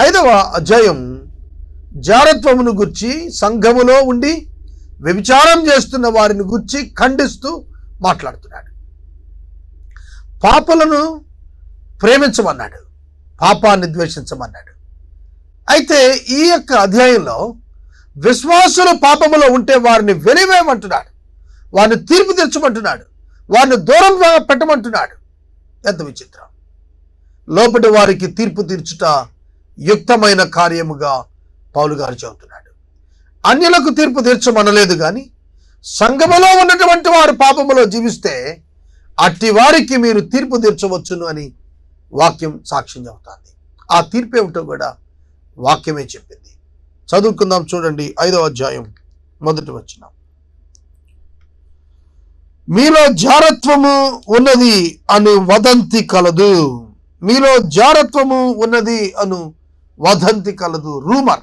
ఐదవ అధ్యాయం జారత్వమును గుర్చి సంఘములో ఉండి వ్యభిచారం చేస్తున్న వారిని గుర్చి ఖండిస్తూ మాట్లాడుతున్నాడు. పాపలను ప్రేమించమన్నాడు. పాపాన్ని ద్వేషించమన్నాడు. అయితే ఈ యొక్క అధ్యాయంలో విశ్వాసులు పాపములో ఉంటే వారిని వెలివేయమంటున్నాడు. వారిని తీర్పు తెచ్చమంటున్నాడు వారిని దూరంగా పెట్టమంటున్నాడు. ఎంత విచిత్రం. లోపటి వారికి తీర్పు తీర్చుట యుక్తమైన కార్యముగా పౌలు గారు చెబుతున్నాడు. అన్యులకు తీర్పు తీర్చమనలేదు కానీ సంఘములో ఉన్నటువంటి వారు పాపములో జీవిస్తే అట్టి వారికి మీరు తీర్పు తీర్చవచ్చును అని వాక్యం సాక్ష్యం చెబుతుంది. ఆ తీర్పు ఏమిటో కూడా వాక్యమే చెప్పింది. చదువుకుందాం చూడండి ఐదవ అధ్యాయం మొదటి వచ్చిన మీలో జారత్వము ఉన్నది అను వదంతి కలదు. మీలో జారత్వము ఉన్నది అను వదంతి కలదు రూమర్.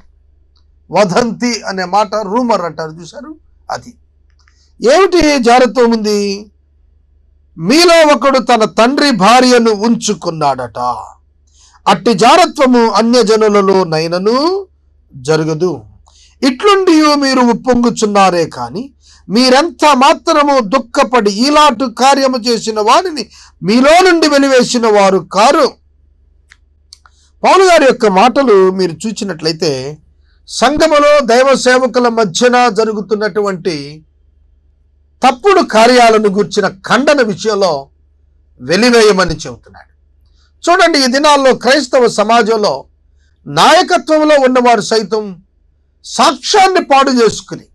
వదంతి అనే మాట రూమర్ అంటారు చూశారు? అది. ఏమిటి జారత్వం ఉంది? మీలో ఒకడు తన తండ్రి భార్యను ఉంచుకున్నాడట. అట్టి జారత్వము అన్యజనులలో నైనను జరగదు. ఇట్లుండి మీరు ఉప్పొంగుచున్నారే కాని మీరెంత మాత్రము దుఃఖపడి ఈలాటు కార్యము చేసిన వారిని మీలో నుండి వెలివేసిన వారు కారు. పౌలు గారి యొక్క మాటలు మీరు చూచినట్లయితే సంఘములో దైవ సేవకుల మధ్యన జరుగుతున్నటువంటి తప్పుడు కార్యాలను గుర్చిన ఖండన విషయంలో వెలివేయమని చెబుతున్నాడు. చూడండి ఈ దినాల్లో క్రైస్తవ సమాజంలో నాయకత్వంలో ఉన్నవారు సైతం సాక్ష్యాన్ని పాడు చేసుకుని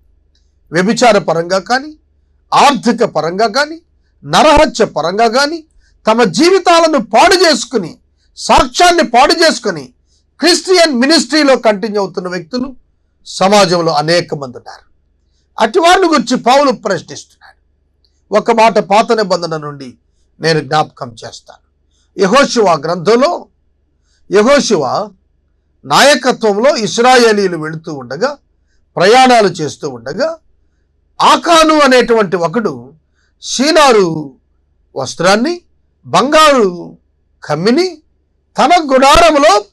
వ్యభిచార పరంగా కానీ ఆర్థిక పరంగా కానీ నరహత్య పరంగా కానీ తమ జీవితాలను పాడు చేసుకుని సాక్ష్యాన్ని పాడు చేసుకొని క్రిస్టియన్ మినిస్ట్రీలో కంటిన్యూ అవుతున్న వ్యక్తులు సమాజంలో అనేక మంది ఉన్నారు. అటు వారిని గురించి పావులు ప్రశ్నిస్తున్నాడు. ఒక మాట పాత నిబంధన నుండి నేను జ్ఞాపకం చేస్తాను. యహోశివ గ్రంథంలో యహోశివ నాయకత్వంలో ఇస్రాయేలీలు వెళుతూ ఉండగా ప్రయాణాలు చేస్తూ ఉండగా ఆకాను అనేటువంటి ఒకడు సీనారు వస్త్రాన్ని బంగారు కమ్మిని తన గుడారంలో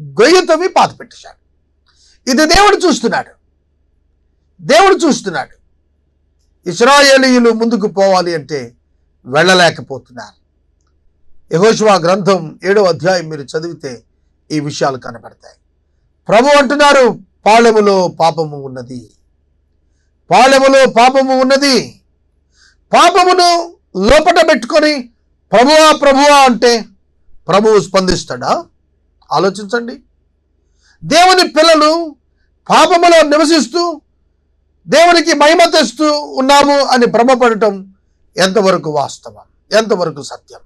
గొయ్యి తవ్వి పాత పెట్టేశాడు. ఇది దేవుడు చూస్తున్నాడు. దేవుడు చూస్తున్నాడు. ఇస్రాయేలీయులు ముందుకు పోవాలి అంటే వెళ్ళలేకపోతున్నారు. యహోశివా గ్రంథం ఏడో అధ్యాయం మీరు చదివితే ఈ విషయాలు కనబడతాయి. ప్రభు అంటున్నారు పాళెములో పాపము ఉన్నది. పాళెములో పాపము ఉన్నది. పాపమును లోపట పెట్టుకొని ప్రభువా ప్రభువా అంటే ప్రభువు స్పందిస్తాడా? ఆలోచించండి. దేవుని పిల్లలు పాపములో నివసిస్తూ దేవునికి మహిమ తెస్తూ ఉన్నాము అని భ్రమపడటం ఎంతవరకు వాస్తవం? ఎంతవరకు సత్యం?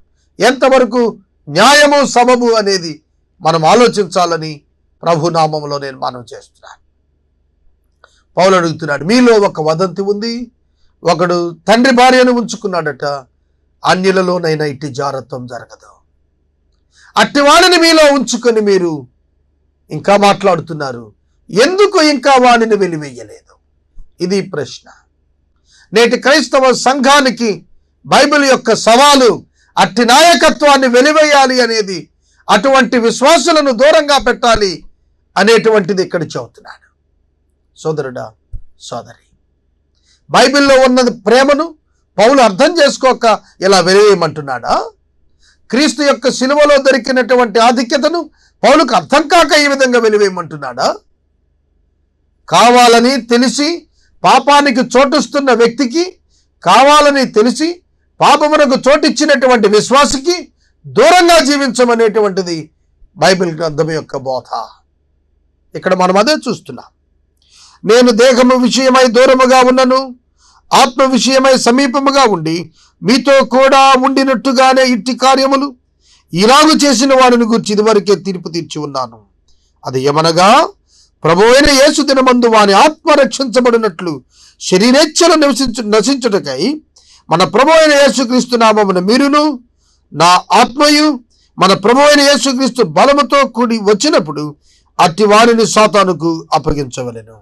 ఎంతవరకు న్యాయము సమము అనేది మనం ఆలోచించాలని ప్రభునామంలో నేను మనం చేస్తున్నాను. పౌలు అడుగుతున్నాడు మీలో ఒక వదంతి ఉంది. ఒకడు తండ్రి భార్యను ఉంచుకున్నాడట. అన్యులలోనైనా ఇట్టి జారత్వం జరగదు. అట్టి వాడిని మీలో ఉంచుకొని మీరు ఇంకా మాట్లాడుతున్నారు. ఎందుకు ఇంకా వాడిని వెలివేయలేదు? ఇది ప్రశ్న. నేటి క్రైస్తవ సంఘానికి బైబిల్ యొక్క సవాలు అట్టి నాయకత్వాన్ని వెలివేయాలి అనేది అటువంటి విశ్వాసులను దూరంగా పెట్టాలి అనేటువంటిది ఇక్కడ చెబుతున్నాడు. సోదరుడా సోదరి బైబిల్లో ఉన్నది ప్రేమను పౌలు అర్థం చేసుకోక ఇలా వెలివేయమంటున్నాడా? క్రీస్తు యొక్క శిలువలో దొరికినటువంటి ఆధిక్యతను పౌలుకు అర్థం కాక ఈ విధంగా వెలివేయమంటున్నాడా? కావాలని తెలిసి పాపానికి చోటుస్తున్న వ్యక్తికి కావాలని తెలిసి పాపమునకు చోటిచ్చినటువంటి విశ్వాసికి దూరంగా జీవించమనేటువంటిది బైబిల్ గ్రంథం యొక్క బోధ. ఇక్కడ మనం అదే చూస్తున్నాం. నేను దేహము విషయమై దూరముగా ఉన్నను ఆత్మ విషయమై సమీపముగా ఉండి మీతో కూడా ఉండినట్టుగానే ఇట్టి కార్యములు ఇలాగు చేసిన వారిని గురించి ఇదివరకే తీర్పు తీర్చి ఉన్నాను. అది ఏమనగా ప్రభు అయిన యేసు దినమందు వాని ఆత్మ రక్షించబడినట్లు శరీరేచ్ఛను నివసించు నశించుటకై మన ప్రభు అయిన యేసుక్రీస్తు నామమున మీరును నా ఆత్మయు మన ప్రభు అయిన యేసుక్రీస్తు బలముతో కూడి వచ్చినప్పుడు అట్టి వారిని సాతానుకు అప్పగించవలెను.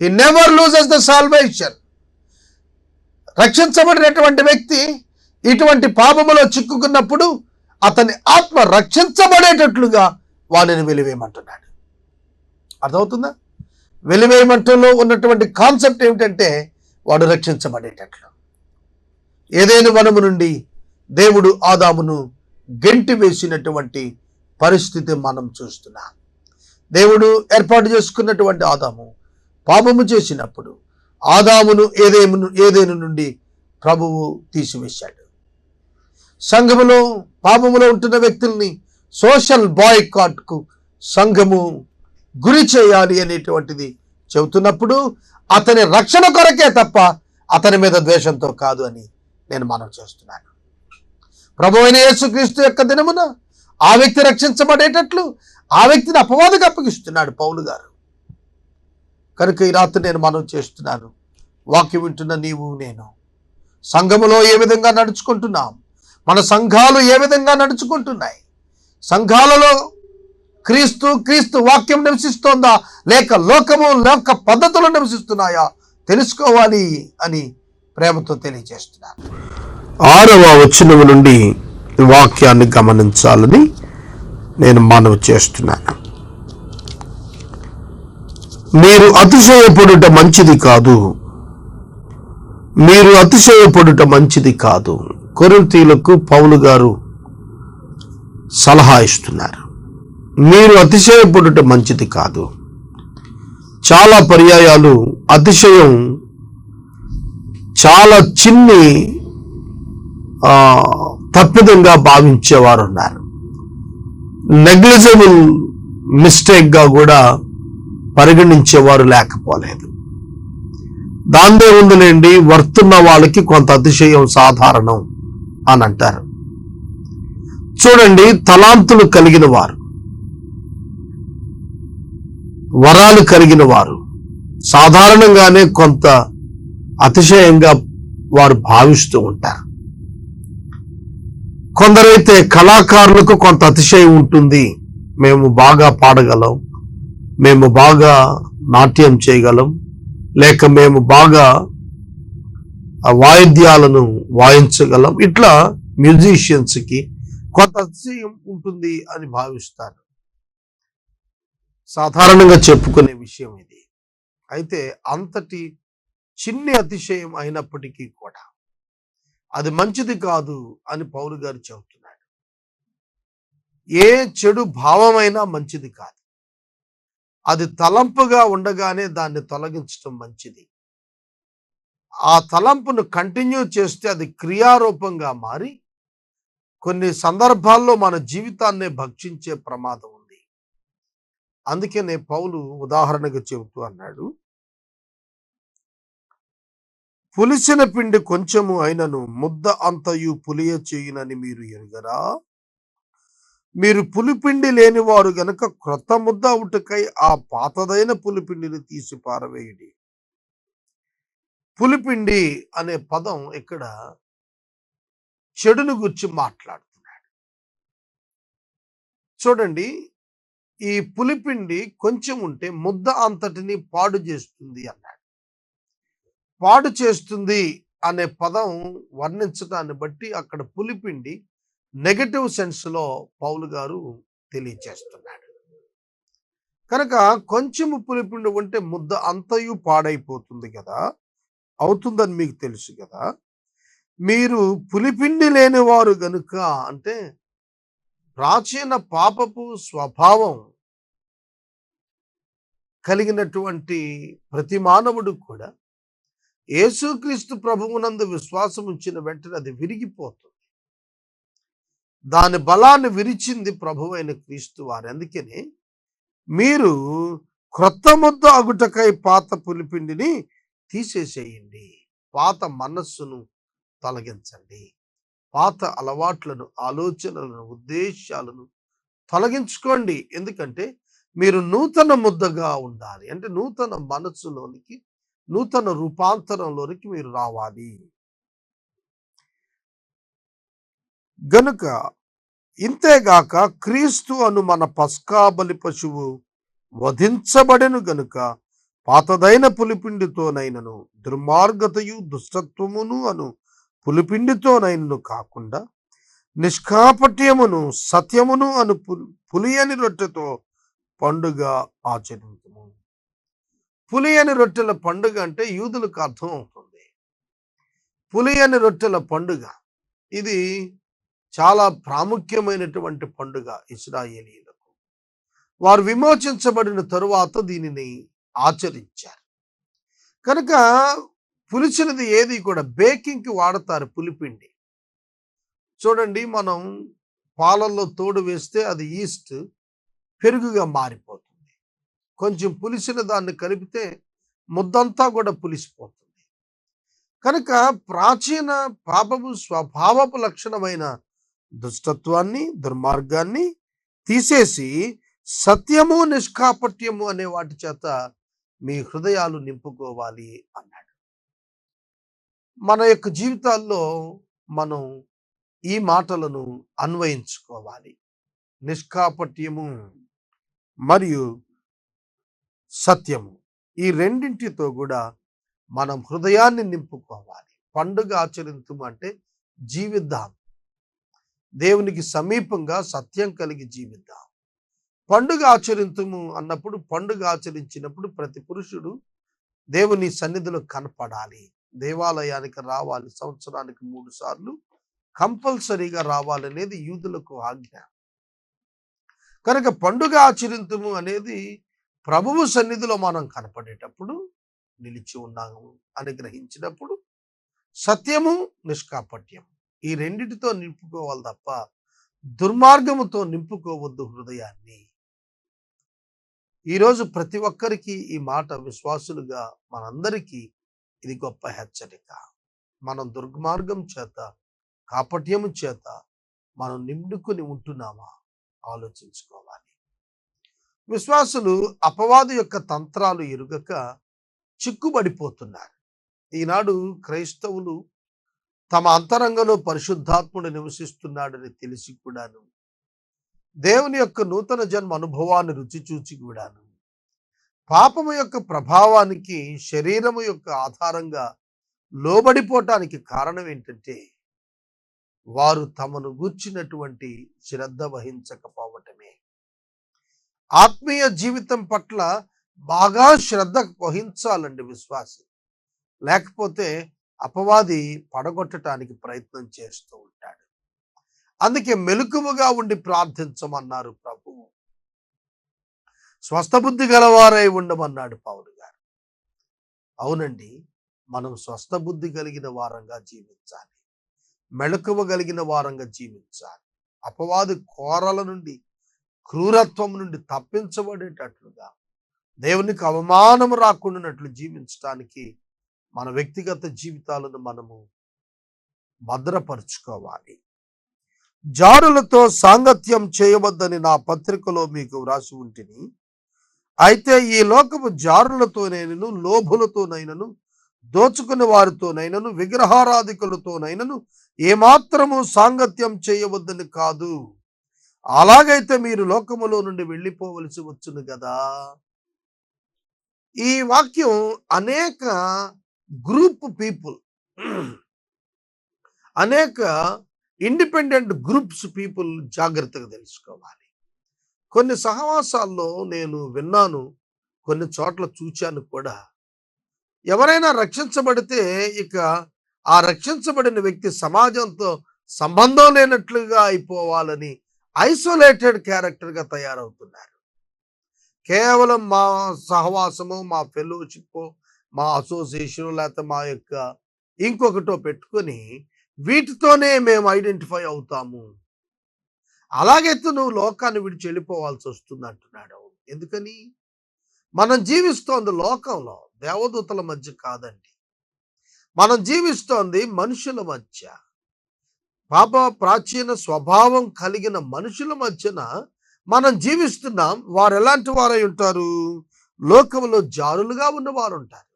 ఈ నెవర్ లూజెస్ ద సాల్వేషన్ రక్షించబడినటువంటి వ్యక్తి ఇటువంటి పాపములో చిక్కుకున్నప్పుడు అతని ఆత్మ రక్షించబడేటట్లుగా వాడిని వెలివేయమంటున్నాడు. అర్థమవుతుందా? వెలివేయమంటలో ఉన్నటువంటి కాన్సెప్ట్ ఏమిటంటే వాడు రక్షించబడేటట్లు. ఏదైనా వనము నుండి దేవుడు ఆదామును గెంటి వేసినటువంటి పరిస్థితి మనం చూస్తున్నాం. దేవుడు ఏర్పాటు చేసుకున్నటువంటి ఆదాము పాపము చేసినప్పుడు ఆదామును ఏదేమును ఏదేను నుండి ప్రభువు తీసివేశాడు. సంఘములో పాపములో ఉంటున్న వ్యక్తుల్ని సోషల్ బాయ్కాట్కు సంఘము గురి చేయాలి అనేటువంటిది చెబుతున్నప్పుడు అతని రక్షణ కొరకే తప్ప అతని మీద ద్వేషంతో కాదు అని నేను మనం చేస్తున్నాను. ప్రభు అయిన యేసుక్రీస్తు యొక్క దినమున ఆ వ్యక్తి రక్షించబడేటట్లు ఆ వ్యక్తిని అపవాదకు అప్పగిస్తున్నాడు పౌలు గారు. కనుక ఈ రాత్రి నేను మనం చేస్తున్నాను. వాక్యం వింటున్న నీవు నేను. సంఘములో ఏ విధంగా నడుచుకుంటున్నాం? మన సంఘాలు ఏ విధంగా నడుచుకుంటున్నాయి? సంఘాలలో క్రీస్తు క్రీస్తు వాక్యం నివసిస్తోందా? లేక లోకము లోక పద్ధతులు నివసిస్తున్నాయా? తెలుసుకోవాలి అని ప్రేమతో తెలియజేస్తున్నాను. ఆరవ వచనము నుండి వాక్యాన్ని గమనించాలని నేను మనవి చేస్తున్నాను. మీరు అతిశయపడుట మంచిది కాదు. మీరు అతిశయపడుట మంచిది కాదు. కొరింతీలకు పౌలు గారు సలహా ఇస్తున్నారు. మీరు అతిశయపడుట మంచిది కాదు. చాలా పర్యాయాలు అతిశయం చాలా చిన్ని తప్పిదంగా భావించేవారు ఉన్నారు నెగ్లిజబుల్ మిస్టేక్గా కూడా పరిగణించేవారు లేకపోలేదు. దాందే ఉందిలేండి వర్తున్న వాళ్ళకి కొంత అతిశయం సాధారణం అని అంటారు. చూడండి తలాంతులు కలిగిన వారు వరాలు కలిగిన వారు సాధారణంగానే కొంత అతిశయంగా వారు భావిస్తూ ఉంటారు. కొందరైతే కళాకారులకు కొంత అతిశయం ఉంటుంది మేము బాగా పాడగలం మేము బాగా నాట్యం చేయగలం లేక మేము బాగా వాయిద్యాలను వాయించగలం. ఇట్లా మ్యూజిషియన్స్కి కొంత అతిశయం ఉంటుంది అని భావిస్తారు. సాధారణంగా చెప్పుకునే విషయం ఇది. అయితే అంతటి చిన్ని అతిశయం అయినప్పటికీ కూడా అది మంచిది కాదు అని పౌలు గారు చెబుతున్నాడు ఏ చెడు భావమైనా మంచిది కాదు. అది తలంపుగా ఉండగానే దాన్ని తొలగించడం మంచిది. ఆ తలంపును కంటిన్యూ చేస్తే అది క్రియారూపంగా మారి కొన్ని సందర్భాల్లో మన జీవితాన్నే భక్షించే ప్రమాదం ఉంది. అందుకనే పౌలు ఉదాహరణగా చెబుతూ అన్నాడు పులిసిన పిండి కొంచెము అయినను ముద్ద అంతయు పులియ చేయునని మీరు ఎరుగరా? మీరు పులిపిండి లేనివారు గనుక క్రొత్త ముద్ద ఉటుకై ఆ పాతదైన పులిపిండిని తీసి పారవేయడి. పులిపిండి అనే పదం ఇక్కడ చెడును గురించి మాట్లాడుతున్నాడు. చూడండి ఈ పులిపిండి కొంచెం ఉంటే ముద్ద అంతటిని పాడు చేస్తుంది అన్నాడు. పాడు చేస్తుంది అనే పదం వర్ణించడాన్ని బట్టి అక్కడ పులిపిండి నెగటివ్ సెన్స్లో పౌలు గారు తెలియచేస్తున్నాడు. కనుక కొంచెము పులిపిండి ఉంటే ముద్ద అంతయు పాడైపోతుంది కదా! అవుతుందని మీకు తెలుసు కదా! మీరు పులిపిండి లేనివారు గనుక అంటే ప్రాచీన పాపపు స్వభావం కలిగినటువంటి ప్రతి మానవుడు కూడా యేసుక్రీస్తు ప్రభువునందు విశ్వాసం ఉంచిన వెంటనే అది విరిగిపోతుంది. దాని బలాన్ని విరిచింది ప్రభు అయిన క్రీస్తు వారు. అందుకని మీరు క్రొత్త ముద్ద అగుటకై పాత పులిపిండిని తీసేసేయండి. పాత మనస్సును తొలగించండి. పాత అలవాట్లను ఆలోచనలను ఉద్దేశాలను తొలగించుకోండి. ఎందుకంటే మీరు నూతన ముద్దగా ఉండాలి. అంటే నూతన మనస్సులోనికి నూతన రూపాంతరంలోనికి మీరు రావాలి. గనుక ఇంతేగాక క్రీస్తు అను మన పస్కాబలి పశువు వధించబడెను గనుక పాతదైన పులిపిండితోనైనను దుర్మార్గతయు దుష్టత్వమును అను పులిపిండితోనైనను కాకుండా నిష్కాపట్యమును సత్యమును అను పులి పులియని రొట్టెతో పండుగ ఆచరించము పులియని రొట్టెల పండుగ అంటే యూదులకు అర్థం అవుతుంది పులియని రొట్టెల పండుగ. ఇది చాలా ప్రాముఖ్యమైనటువంటి పండుగ ఇస్రాయేలీలకు. వారు విమోచించబడిన తరువాత దీనిని ఆచరించారు. కనుక పులిచినది ఏది కూడా బేకింగ్కి వాడతారు పులిపిండి. చూడండి మనం పాలల్లో తోడు వేస్తే అది ఈస్ట్ పెరుగుగా మారిపోతుంది. కొంచెం పులిసిన దాన్ని కలిపితే ముద్దంతా కూడా పులిసిపోతుంది. కనుక ప్రాచీన పాపపు స్వభావపు లక్షణమైన దుష్టత్వాన్ని దుర్మార్గాన్ని తీసేసి సత్యము నిష్కాపట్యము అనే వాటి చేత మీ హృదయాలు నింపుకోవాలి అన్నాడు. మన యొక్క జీవితాల్లో మనం ఈ మాటలను అన్వయించుకోవాలి. నిష్కాపట్యము మరియు సత్యము ఈ రెండింటితో కూడా మనం హృదయాన్ని నింపుకోవాలి. పండుగ ఆచరించము అంటే జీవిద్దాం దేవునికి సమీపంగా సత్యం కలిగి జీవిద్దాం. పండుగ ఆచరించము అన్నప్పుడు పండుగ ఆచరించినప్పుడు ప్రతి పురుషుడు దేవుని సన్నిధిలో కనపడాలి. దేవాలయానికి రావాలి సంవత్సరానికి మూడు సార్లు కంపల్సరీగా రావాలనేది యూదులకు ఆజ్ఞ. కనుక పండుగ ఆచరించము అనేది ప్రభువు సన్నిధిలో మనం కనపడేటప్పుడు నిలిచి ఉన్నాము అని గ్రహించినప్పుడు సత్యము నిష్కాపట్యం. ఈ రెండిటితో నింపుకోవాలి తప్ప దుర్మార్గముతో నింపుకోవద్దు హృదయాన్ని. ఈరోజు ప్రతి ఒక్కరికి ఈ మాట విశ్వాసులుగా మనందరికీ ఇది గొప్ప హెచ్చరిక. మనం దుర్మార్గం చేత కాపట్యము చేత మనం నిండుకుని ఉంటున్నామా? ఆలోచించుకోవాలి. విశ్వాసులు అపవాదు యొక్క తంత్రాలు ఎరుగక చిక్కుబడిపోతున్నారు. ఈనాడు క్రైస్తవులు తమ అంతరంగంలో పరిశుద్ధాత్ముడు నివసిస్తున్నాడని తెలిసి కూడాను దేవుని యొక్క నూతన జన్మ అనుభవాన్ని రుచి చూచి కూడాను పాపము యొక్క ప్రభావానికి శరీరము యొక్క ఆధారంగా లోబడిపోవటానికి కారణం ఏంటంటే వారు తమను గూర్చినటువంటి శ్రద్ధ వహించకపోవటమే. ఆత్మీయ జీవితం పట్ల బాగా శ్రద్ధ వహించాలండి విశ్వాసం. లేకపోతే అపవాది పడగొట్టడానికి ప్రయత్నం చేస్తూ ఉంటాడు. అందుకే మెలకువగా ఉండి ప్రార్థించమన్నారు ప్రభువు స్వస్థబుద్ధి గలవారై ఉండమన్నాడు పౌరు గారు. అవునండి మనం స్వస్థబుద్ధి కలిగిన వారంగా జీవించాలి. మెళకువ కలిగిన వారంగా జీవించాలి. అపవాది కోరల నుండి క్రూరత్వం నుండి తప్పించబడేటట్లుగా దేవునికి అవమానం రాకుండానట్లు జీవించడానికి మన వ్యక్తిగత జీవితాలను మనము భద్రపరుచుకోవాలి. జారులతో సాంగత్యం చేయవద్దని నా పత్రికలో మీకు వ్రాసి ఉంటిని. అయితే ఈ లోకపు జారులతోనైనను లోభులతోనైనను దోచుకుని వారితోనైనను విగ్రహారాధికులతోనైనను ఏమాత్రము సాంగత్యం చేయవద్దని కాదు. అలాగైతే మీరు లోకములో నుండి వెళ్ళిపోవలసి వచ్చును కదా ఈ వాక్యం అనేక గ్రూప్ పీపుల్. అనేక ఇండిపెండెంట్ గ్రూప్స్ పీపుల్ జాగ్రత్తగా తెలుసుకోవాలి. కొన్ని సహవాసాల్లో నేను విన్నాను కొన్ని చోట్ల చూచాను కూడా. ఎవరైనా రక్షించబడితే ఇక ఆ రక్షించబడిన వ్యక్తి సమాజంతో సంబంధం లేనట్లుగా అయిపోవాలని ఐసోలేటెడ్ క్యారెక్టర్గా తయారవుతున్నారు. కేవలం మా సహవాసము మా ఫెలోషిప్ మా అసోసియేషన్ లేకపోతే మా యొక్క ఇంకొకటో పెట్టుకొని వీటితోనే మేము ఐడెంటిఫై అవుతాము. అలాగైతే నువ్వు లోకాన్ని విడిచి వెళ్ళిపోవాల్సి వస్తుంది అంటున్నాడు ఎందుకని? మనం జీవిస్తోంది లోకంలో దేవదూతల మధ్య కాదండి. మనం జీవిస్తోంది మనుషుల మధ్య. పాప ప్రాచీన స్వభావం కలిగిన మనుషుల మధ్యన మనం జీవిస్తున్నాం. వారు ఎలాంటి వారై ఉంటారు? లోకంలో జారులుగా ఉన్నవారు ఉంటారు.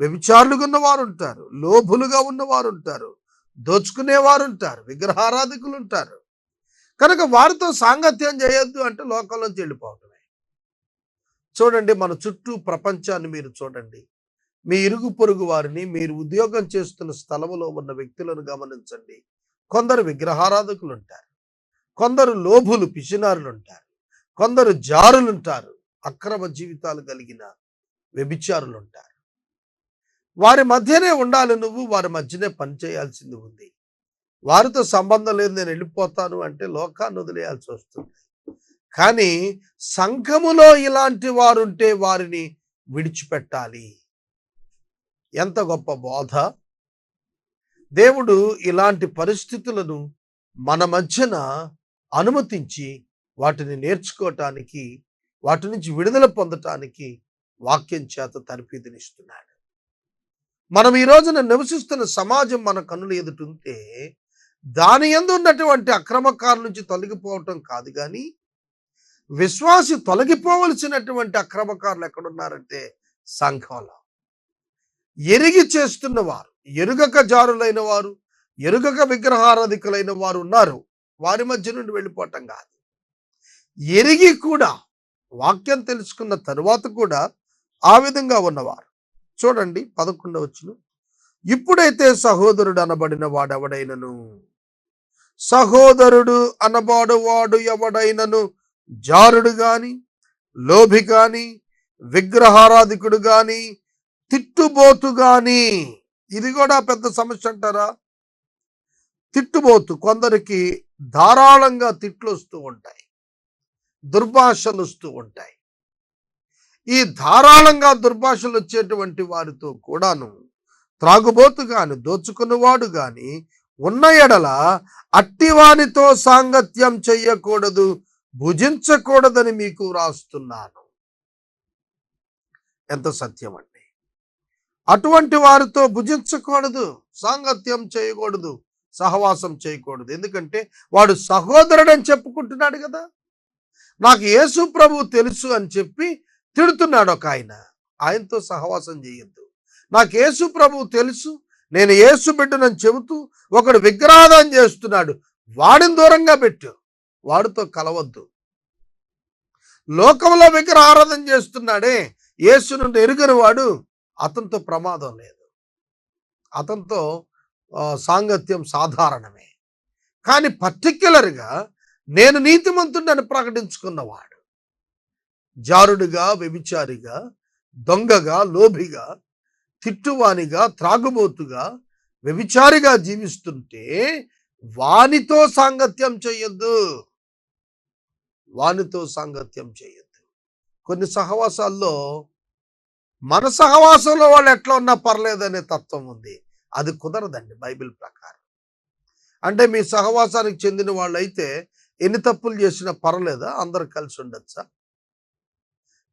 వ్యభిచారులుగా ఉన్నవారు ఉంటారు లోభులుగా ఉన్నవారు ఉంటారు దోచుకునేవారు ఉంటారు విగ్రహారాధికులు ఉంటారు కనుక వారితో సాంగత్యం చేయొద్దు అంటే లోకంలోంచి వెళ్ళిపోవటమే. చూడండి మన చుట్టూ ప్రపంచాన్ని మీరు చూడండి. మీ ఇరుగు పొరుగు వారిని మీరు ఉద్యోగం చేస్తున్న స్థలంలో ఉన్న వ్యక్తులను గమనించండి. కొందరు విగ్రహారాధకులు ఉంటారు కొందరు లోభులు పిసినారులు ఉంటారు కొందరు జారులుంటారు. అక్రమ జీవితాలు కలిగిన వ్యభిచారులు ఉంటారు వారి మధ్యనే ఉండాలి నువ్వు వారి మధ్యనే పనిచేయాల్సింది ఉంది. వారితో సంబంధం లేదు నేను వెళ్ళిపోతాను అంటే లోకాన్ని వదిలేయాల్సి వస్తుంది. కానీ సంఘములో ఇలాంటి వారుంటే వారిని విడిచిపెట్టాలి. ఎంత గొప్ప బోధ! దేవుడు ఇలాంటి పరిస్థితులను మన మధ్యన అనుమతించి వాటిని నేర్చుకోవటానికి వాటి నుంచి విడుదల పొందటానికి వాక్యం చేత తరపీదునిస్తున్నాడు మనం ఈ రోజున నివసిస్తున్న సమాజం మన కన్నుల ఎదుటుంటే దాని ఎందు ఉన్నటువంటి అక్రమకారుల నుంచి తొలగిపోవటం కాదు కానీ విశ్వాసి తొలగిపోవలసినటువంటి అక్రమకారులు ఎక్కడున్నారంటే సంఘంలో. ఎరిగి చేస్తున్న వారు ఎరుగక జారులైన వారు ఎరుగక విగ్రహారాధికులైన వారు ఉన్నారు. వారి మధ్య నుండి వెళ్ళిపోవటం కాదు. ఎరిగి కూడా వాక్యం తెలుసుకున్న తరువాత కూడా ఆ విధంగా ఉన్నవారు. చూడండి పదకొండవ వచ్చిన ఇప్పుడైతే సహోదరుడు అనబడిన వాడెవడైనను? సహోదరుడు అనబాడు వాడు ఎవడైనను? జారుడు గాని లోభి గాని విగ్రహారాధికుడు గాని తిట్టుబోతు గాని. ఇది కూడా పెద్ద సమస్య అంటారా? తిట్టుబోతు కొందరికి ధారాళంగా తిట్లు వస్తూ ఉంటాయి. దుర్భాషలు వస్తూ ఉంటాయి. ఈ ధారాళంగా దుర్భాషలు వచ్చేటువంటి వారితో కూడాను త్రాగుబోతు గాని దోచుకున్నవాడు గాని ఉన్న ఎడల అట్టివానితో సాంగత్యం చెయ్యకూడదు భుజించకూడదని మీకు వ్రాస్తున్నాను ఎంత సత్యం అండి అటువంటి వారితో భుజించకూడదు సాంగత్యం చేయకూడదు సహవాసం చేయకూడదు. ఎందుకంటే వాడు సహోదరుడని చెప్పుకుంటున్నాడు కదా. నాకు యేసు ప్రభు తెలుసు అని చెప్పి తిడుతున్నాడు ఒక ఆయన. ఆయనతో సహవాసం చేయొద్దు. నాకు యేసు ప్రభువు తెలుసు. నేను యేసు బిడ్డనని చెబుతూ ఒకడు విగ్రహాదం చేస్తున్నాడు. వాడిని దూరంగా పెట్టు. వాడితో కలవద్దు. లోకంలో విగ్రహారాధన చేస్తున్నాడే. యేసు నుండి ఎరుగని వాడు. అతనితో ప్రమాదం లేదు. అతనితో సాంగత్యం సాధారణమే. కానీ పర్టిక్యులర్గా నేను నీతిమంతుడని ప్రకటించుకున్నవాడు. జారుడుగా వ్యభిచారిగా దొంగగా లోభిగా తిట్టువానిగా త్రాగుబోతుగా వ్యభిచారిగా జీవిస్తుంటే వానితో సాంగత్యం చేయొద్దు వానితో సాంగత్యం చేయొద్దు కొన్ని సహవాసాల్లో మన సహవాసంలో వాళ్ళు ఎట్లా ఉన్నా పర్లేదనే తత్వం ఉంది. అది కుదరదండి బైబిల్ ప్రకారం. అంటే మీ సహవాసానికి చెందిన వాళ్ళు అయితే ఎన్ని తప్పులు చేసినా పర్లేదా? అందరు కలిసి ఉండొచ్చా?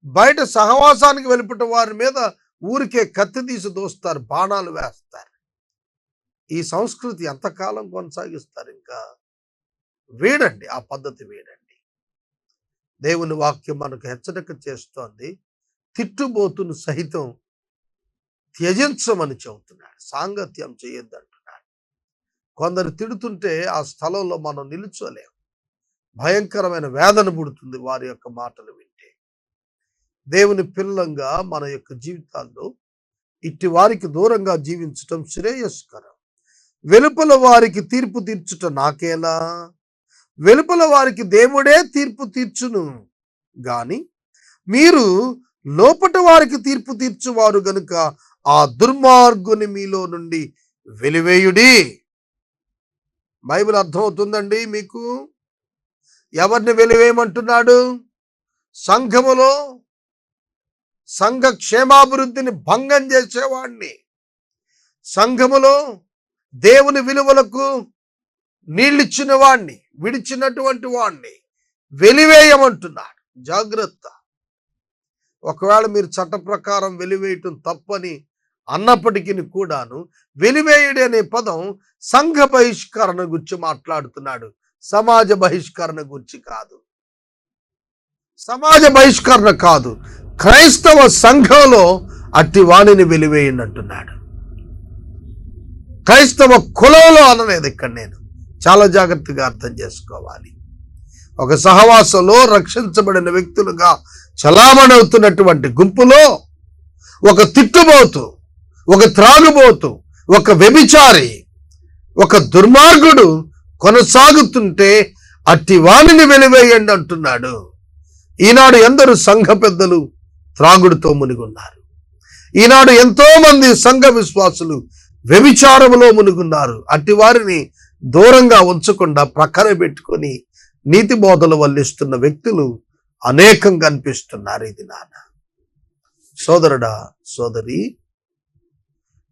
బయట సహవాసానికి వెలుపట వారి మీద ఊరికే కత్తి తీసి దోస్తారు బాణాలు వేస్తారు. ఈ సంస్కృతి ఎంతకాలం కొనసాగిస్తారు ఇంకా? వీడండి ఆ పద్ధతి వీడండి. దేవుని వాక్యం మనకు హెచ్చరిక చేస్తోంది తిట్టుబోతును సహితం త్యజించమని చెబుతున్నాడు సాంగత్యం చేయొద్దంటున్నాడు. కొందరు తిడుతుంటే ఆ స్థలంలో మనం నిలుచోలేము భయంకరమైన వేదన పుడుతుంది వారి యొక్క మాటలు వింటే దేవుని పిల్లంగా మన యొక్క జీవితాల్లో ఇట్టి వారికి దూరంగా జీవించటం శ్రేయస్కరం. వెలుపల వారికి తీర్పు తీర్చుట నాకేలా? వెలుపల వారికి దేవుడే తీర్పు తీర్చును. గాని మీరు లోపట వారికి తీర్పు తీర్చువారు గనుక ఆ దుర్మార్గుని మీలో నుండి వెలివేయుడి. బైబిల్ అర్థమవుతుందండి మీకు? ఎవరిని వెలివేయమంటున్నాడు? సంఘములో సంఘ క్షేమాభివృద్ధిని భంగం చేసేవాడిని సంఘములో దేవుని విలువలకు నీళ్ళిచ్చిన వాణ్ణి విడిచినటువంటి వాణ్ణి. వెలివేయమంటున్నాడు. జాగ్రత్త. ఒకవేళ మీరు చట్ట ప్రకారం వెలివేయటం తప్పని అన్నప్పటికీ కూడాను వెలివేయుడి అనే పదం సంఘ బహిష్కరణ గురించి మాట్లాడుతున్నాడు. సమాజ బహిష్కరణ గురించి కాదు. సమాజ బహిష్కరణ కాదు క్రైస్తవ సంఘంలో అట్టి వాణిని వెలివేయండి అంటున్నాడు క్రైస్తవ కులంలో అనలేదు ఇక్కడ నేను. చాలా జాగ్రత్తగా అర్థం చేసుకోవాలి. ఒక సహవాసంలో రక్షించబడిన వ్యక్తులుగా చలామణవుతున్నటువంటి గుంపులో ఒక తిట్టుబోతు ఒక త్రాగుబోతు ఒక వ్యభిచారి ఒక దుర్మార్గుడు కొనసాగుతుంటే అట్టి వాణిని వెలివేయండి అంటున్నాడు. ఈనాడు ఎందరు సంఘ పెద్దలు త్రాగుడితో మునిగున్నారు. ఈనాడు ఎంతో మంది సంఘ విశ్వాసులు వ్యభిచారములో మునుగున్నారు. అట్టి వారిని దూరంగా ఉంచకుండా ప్రక్కన పెట్టుకొని నీతి బోధలు వల్లిస్తున్న వ్యక్తులు అనేకం కనిపిస్తున్నారు ఇది నాన్న సోదరుడా సోదరి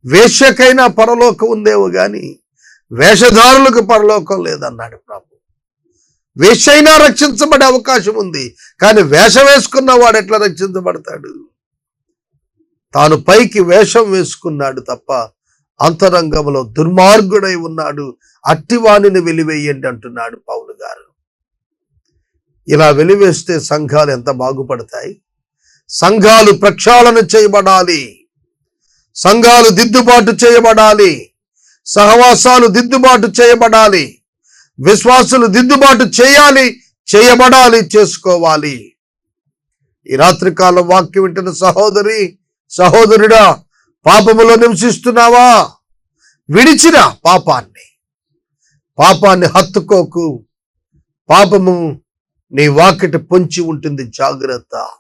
వేశ్యకైనా పరలోకం ఉందేమో గాని వేషధారులకు పరలోకం లేదన్నాడు ప్రభు. వేషైనా రక్షించబడే అవకాశం ఉంది. కానీ వేషం వేసుకున్న వాడు ఎట్లా రక్షించబడతాడు? తాను పైకి వేషం వేసుకున్నాడు తప్ప అంతరంగంలో దుర్మార్గుడై ఉన్నాడు. అట్టివాణిని వెలివేయండి అంటున్నాడు పౌలు గారు. ఇలా వెలివేస్తే సంఘాలు ఎంత బాగుపడతాయి? సంఘాలు ప్రక్షాళన చేయబడాలి. సంఘాలు దిద్దుబాటు చేయబడాలి. సహవాసాలు దిద్దుబాటు చేయబడాలి. విశ్వాసులు దిద్దుబాటు చేయాలి చేయబడాలి చేసుకోవాలి. ఈ రాత్రికాల వాక్యం వింటున్న సహోదరి సహోదరుడా పాపములో నివసిస్తున్నావా? విడిచిన పాపాన్ని. పాపాన్ని హత్తుకోకు. పాపము నీ వాకిట పొంచి ఉంటుంది జాగ్రత్త.